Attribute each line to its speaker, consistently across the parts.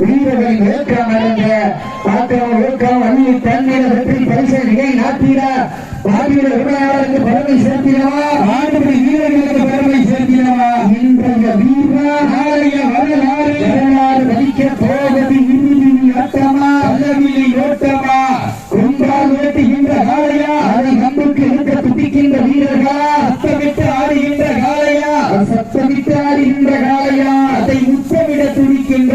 Speaker 1: வீரர்களின் வேக்கம் அடைந்த பாத்திரம் வேக்கம் அள்ளி தண்ணீர வெற்றி பரிசை நிலை நாட்டிட பாட்டியுடைய உரிமையாளருக்கு பெருமை சேர்த்தினவா? ஆண்டுபடி வீரர்களுக்கு பெருமை சேர்த்தினவா? இன்றைய வீரா நாளைய வரலாறு வரலாறு வலிக்க போவது இறுதி ஆட்டமா அல்லவில்லை ஓட்டமா கொண்டால் ஓட்டுகின்ற காளையா? அதை நம்புக்கு இருக்க துடிக்கின்ற வீரர்களா? சத்தமிட்டு ஆடுகின்ற காளையா? சத்தமிட்டு ஆடுகின்ற காளையா? அதை முத்தமிட துடிக்கின்ற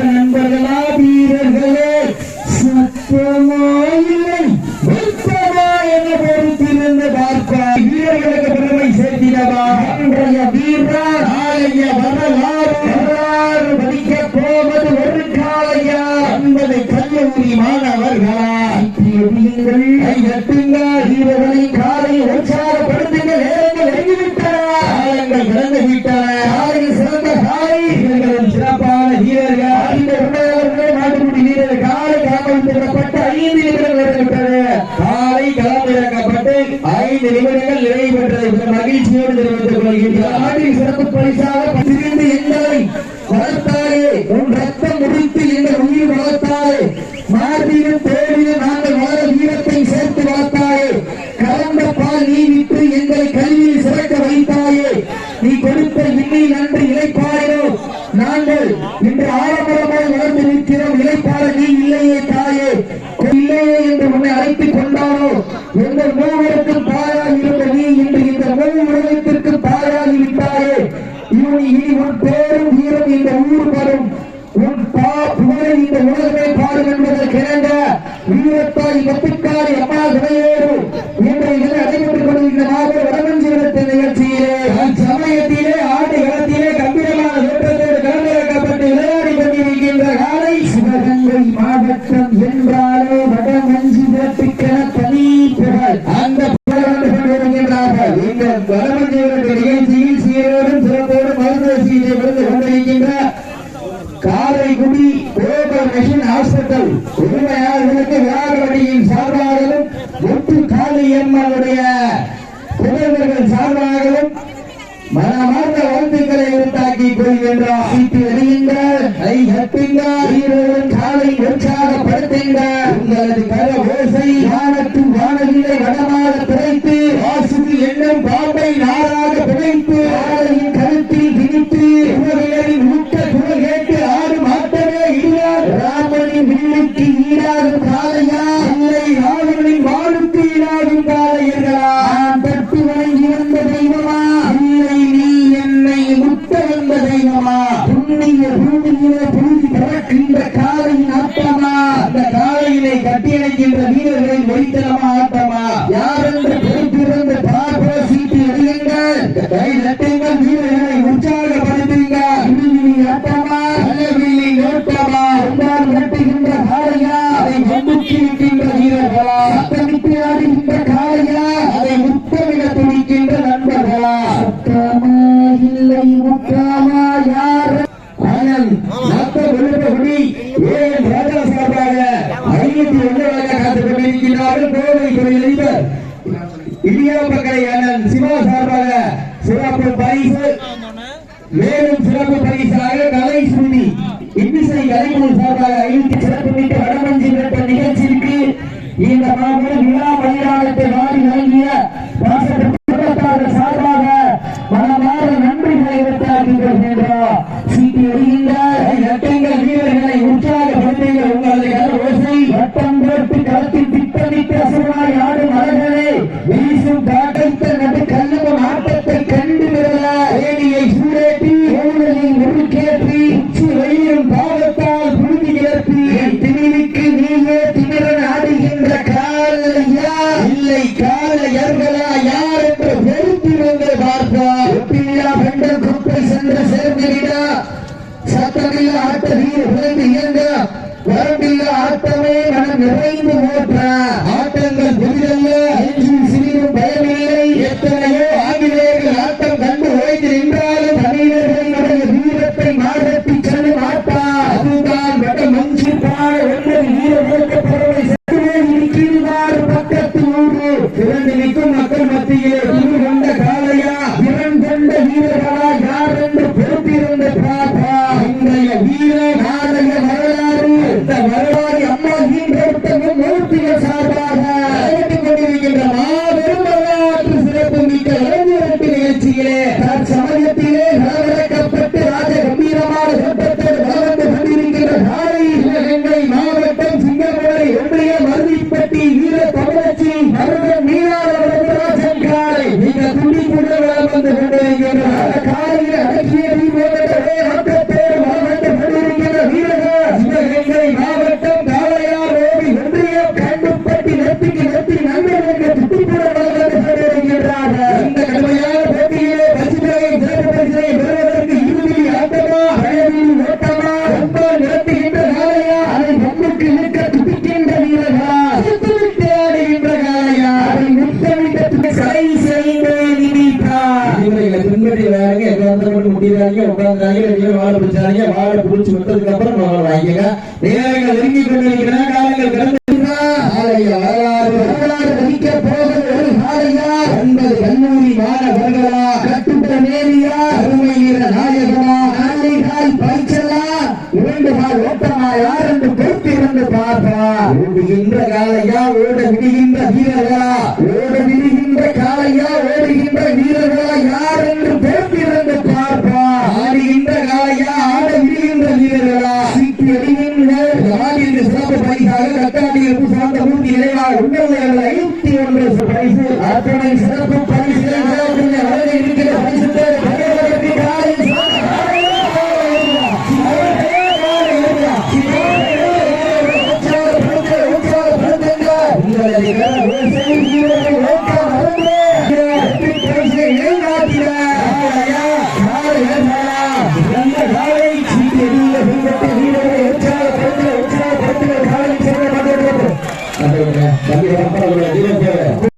Speaker 1: இன்றைய வீரா நாளைய வரலாறு படிக்க போவது ஒரு காளையா என்பதை கல்லூரி மாணவர்களா கைதட்டுங்கள் வீரர்களை காலை உற்சாகப்படுத்துங்கள் நேரங்கள் நெருங்கிவிட்டன காலங்கள் கடந்து விட்டன காலையில் சிறந்த காலை வீரர்களும் சிறப்பான வீரர்கள் இந்த உண்மையாளர்களே நாட்டுக்குடி வீரர்கள் காலை காமலித்திடப்பட்ட ஐந்து நிமிடங்கள் நிறைவேற்றது காலை களமிறக்கப்பட்டு ஐந்து நிமிடங்கள் நிறைவு பெற்றதை மகிழ்ச்சியோடு தெரிவித்துக் கொள்கின்றனர் நாட்டின் சிறப்பு பரிசாக சிறந்து எங்களை வளர்த்தாரே. உன் ரத்தம் முடித்து எங்கள் உயிர் வளர்த்தாரே. மார்பிலும் தோழிலும் நாங்கள் வளர வீரத்தை சேர்த்து வளர்த்தாரே. கலந்த பால் நீ விட்டு எங்களை கல்வியில் சிறக்க வைத்தாயே. நீ கொடுத்த இன்னை நன்றி இழைப்பாயோ நாங்கள் இன்று ஆடம்பரமாக வளர்ந்து நிற்கிறோம். இழைப்பாள நீ இல்லையே தாயே. இல்லையே என்று உன்னை அழைத்துக் கொண்டாரோ. எங்கள் மூவருக்கும் தாயாகி இருந்த நீ இன்று இந்த மூணு உலகத்திற்கு தாயாகி விட்டாயே. இவன் இனி உன் பேரும் வீரம் இந்த ஊர் வரும் உன் பா புகழை இந்த உலகமே பாடும் என்பதற்கு இணங்க வீரத்தாய் கத்திக்காரி அம்மா காரைக்குடி குளோபல் மிஷன் ஹாஸ்பிட்டல் உரிமையாளர்களுக்கு விராகவடியின் சார்பாகவும் முத்து காளியம்மனுடைய புதல்வர்கள் சார்பாகவும் மனமார்ந்த வாழ்த்துக்களை உண்டாக்கி கொள்கின்றார் சீட்டு எறியுங்கள் கை கட்டுங்கள் வீரர்கள் காலை உற்சாகப்படுத்துங்கள் உங்களது கர ஓசை வானத்து வானவில்லை வடமாக பிழைத்து வாசுக்கு எண்ணம் பாம்பை நாராக பிழைத்து ஆடுகின்ற காளையா அதை முத்தமிட துடிக்கின்ற நண்பர்களா? சத்தமா இல்லை முத்தாமா யார்? ஆனால் மத்த விழுப்புரப்படி ஏன் ராஜா சார்பாக ஐநூத்தி ஒன்றாக காத்துக் கொண்டிருக்கிறார்கள் கோவை துறையில் இடியாப்பக்கரை அண்ணன் சிவா சார்பாக சிறப்பு பரிசு. மேலும் சிறப்பு பரிசாக கலை சுருதி இன்னிசை கலைக்குழு சார்பாக ஐநூத்தி சிறப்பு மிக்க இந்த காலத்தில் விழா மலையாளத்தை வாரி வழங்கிய சத்தமில்ல ஆட்ட வீர விளைந்து இயங்க உடம்பில் ஆட்டமே மனம் நிறைந்து ஓட்ட ஆட்டங்கள் புதிதல்ல அஞ்சும் சிறிதும் பயமில்லை. எத்தனையோ ஆங்கிலேயர்கள் இழுக்கு இழுக்க துடிக்கின்ற வீரர்களா சுத்துவிட்டு ஆடுகின்ற காலையா அதை முத்தமிட்டு சலை செய்து
Speaker 2: நினைத்தார் இவர்களை பின்பற்றி வாழ பிடிச்சாங்க வாழ பிடிச்சி விட்டதுக்கு அப்புறம் வாழ வாங்கிக்க நேரங்கள் நெருங்கி கொண்டிருக்கிறேன் காலங்கள் கடந்து
Speaker 1: வரலாறு வரலாறு பதிக்க போகிற ஒரு காலையா என்பது கல்லூரி மாணவர்களா? கட்டுப்பட மேலியா அருமையிற நாயகமா நாளை இரண்டு ஓடுகின்ற காலையா ஓட விடுகின்ற வீரர்களா? ஓட விடுகின்ற காலையா ஓடுகின்ற வீரர்களா? யார் என்று பொறுத்திருந்து பார்ப்பா. ஆடுகின்ற காலையா ஆட விடுகின்ற வீரர்களா? சீட்டு அடிகின்ற ஆடியின் சிறப்பு பரிசாக கட்டாடியில் சார்ந்த மூன்று இளைஞர் உண்மைகளை ஐநூத்தி ஒன்று பரிசு. அத்தனை சிறப்பு